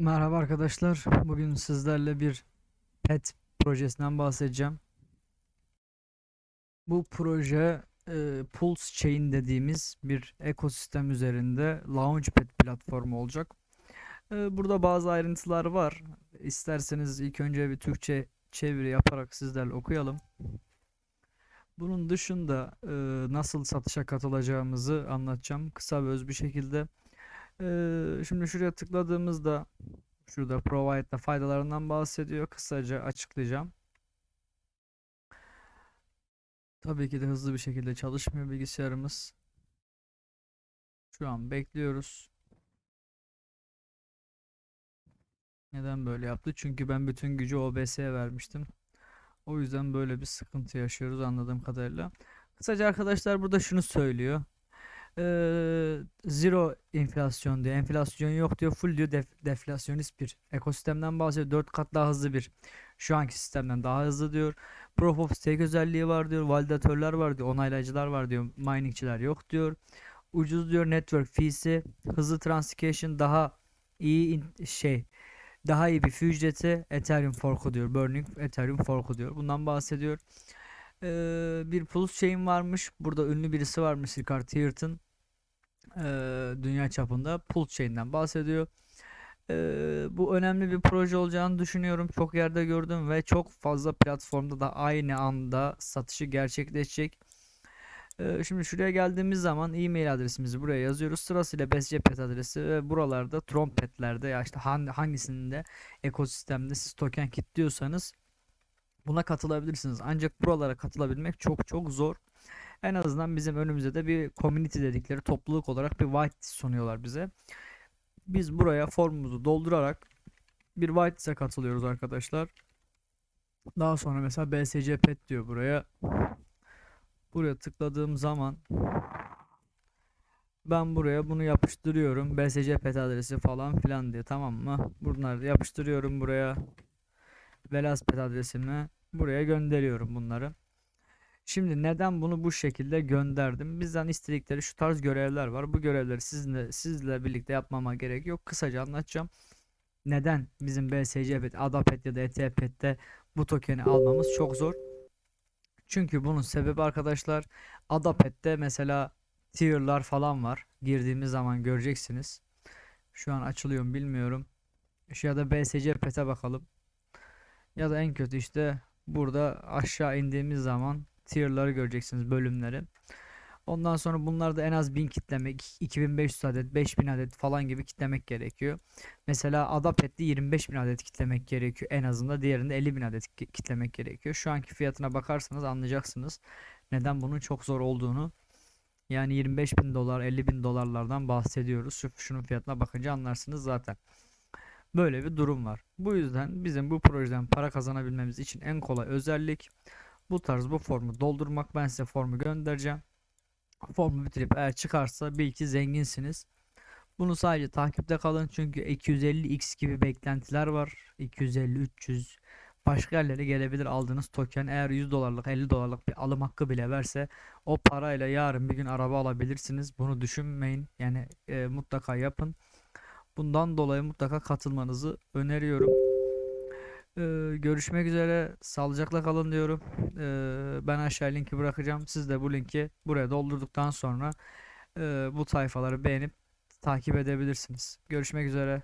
Merhaba arkadaşlar. Bugün sizlerle bir pet projesinden bahsedeceğim. Bu proje e, Pulse Chain dediğimiz bir ekosistem üzerinde Launchpad platformu olacak. E, burada bazı ayrıntılar var. İsterseniz ilk önce bir Türkçe çeviri yaparak sizlerle okuyalım. Bunun dışında e, nasıl satışa katılacağımızı anlatacağım kısa ve öz bir şekilde. E, şimdi şuraya tıkladığımızda Şurada provide'da faydalarından bahsediyor. Kısaca açıklayacağım. Tabii ki de hızlı bir şekilde çalışmıyor bilgisayarımız. Şu an bekliyoruz. Neden böyle yaptı? Çünkü ben bütün gücü OBS'ye vermiştim. O yüzden böyle bir sıkıntı yaşıyoruz anladığım kadarıyla. Kısaca arkadaşlar burada şunu söylüyor. Ee, zero enflasyon diyor. Enflasyon yok diyor. Full diyor def- deflasyonist bir ekosistemden bahsediyor. 4 kat daha hızlı bir şu anki sistemden daha hızlı diyor. Proof of stake özelliği var diyor. Validatörler var diyor. Onaylayıcılar var diyor. Miningçiler yok diyor. Ucuz diyor network fee'si. Hızlı transaction daha iyi in- şey daha iyi bir fee ücreti Ethereum fork'u diyor. Burning Ethereum fork'u diyor. Bundan bahsediyor. Ee, bir Pulse Chain varmış. Burada ünlü birisi varmış Ricard Heart'ın eee, dünya çapında Pulse Chain'den bahsediyor. Eee, bu önemli bir proje olacağını düşünüyorum. Çok yerde gördüm ve çok fazla platformda da aynı anda satışı gerçekleşecek. Eee, şimdi şuraya geldiğimiz zaman e-mail adresimizi buraya yazıyoruz. Sırasıyla BSC pet adresi ve buralarda trompetlerde ya işte han- hangisinde ekosistemde siz token kilitliyorsanız buna katılabilirsiniz. Ancak buralara katılabilmek çok çok zor. En azından bizim önümüze de bir community dedikleri topluluk olarak bir whitelist sunuyorlar bize. Biz buraya formumuzu doldurarak bir whitelist'e katılıyoruz arkadaşlar. Daha sonra mesela BSC pet diyor buraya. Buraya tıkladığım zaman ben buraya bunu yapıştırıyorum. BSC pet adresi falan filan diye tamam mı? Bunları yapıştırıyorum buraya. Velas pet adresimi buraya gönderiyorum bunları. Şimdi neden bunu bu şekilde gönderdim? Bizden istedikleri şu tarz görevler var. Bu görevleri sizinle sizle birlikte yapmama gerek yok. Kısaca anlatacağım. Neden bizim BSC pet, ADA ya da ETH pet'te bu tokeni almamız çok zor. Çünkü bunun sebebi arkadaşlar ADA pet'te mesela tier'lar falan var. Girdiğimiz zaman göreceksiniz. Şu an açılıyor mu bilmiyorum. Şu ya da BSC pet'e bakalım. Ya da en kötü işte burada aşağı indiğimiz zaman tier'ları göreceksiniz bölümleri. Ondan sonra bunlarda en az 1000 kitlemek, 2500 adet, 5000 adet falan gibi kitlemek gerekiyor. Mesela Adapet'te 25000 adet kitlemek gerekiyor en azından. Diğerinde 50000 adet ki- kitlemek gerekiyor. Şu anki fiyatına bakarsanız anlayacaksınız neden bunun çok zor olduğunu. Yani 25 bin dolar, 50 bin dolarlardan bahsediyoruz. Şu, şunun fiyatına bakınca anlarsınız zaten. Böyle bir durum var. Bu yüzden bizim bu projeden para kazanabilmemiz için en kolay özellik bu tarz bu formu doldurmak. Ben size formu göndereceğim. Formu bitirip eğer çıkarsa bil ki zenginsiniz. Bunu sadece takipte kalın çünkü 250x gibi beklentiler var. 250 300 başka yerlere gelebilir aldığınız token eğer 100 dolarlık 50 dolarlık bir alım hakkı bile verse o parayla yarın bir gün araba alabilirsiniz. Bunu düşünmeyin. Yani e, mutlaka yapın. Bundan dolayı mutlaka katılmanızı öneriyorum. Ee, görüşmek üzere. Sağlıcakla kalın diyorum. Ee, ben aşağı linki bırakacağım. Siz de bu linki buraya doldurduktan sonra e, bu sayfaları beğenip takip edebilirsiniz. Görüşmek üzere.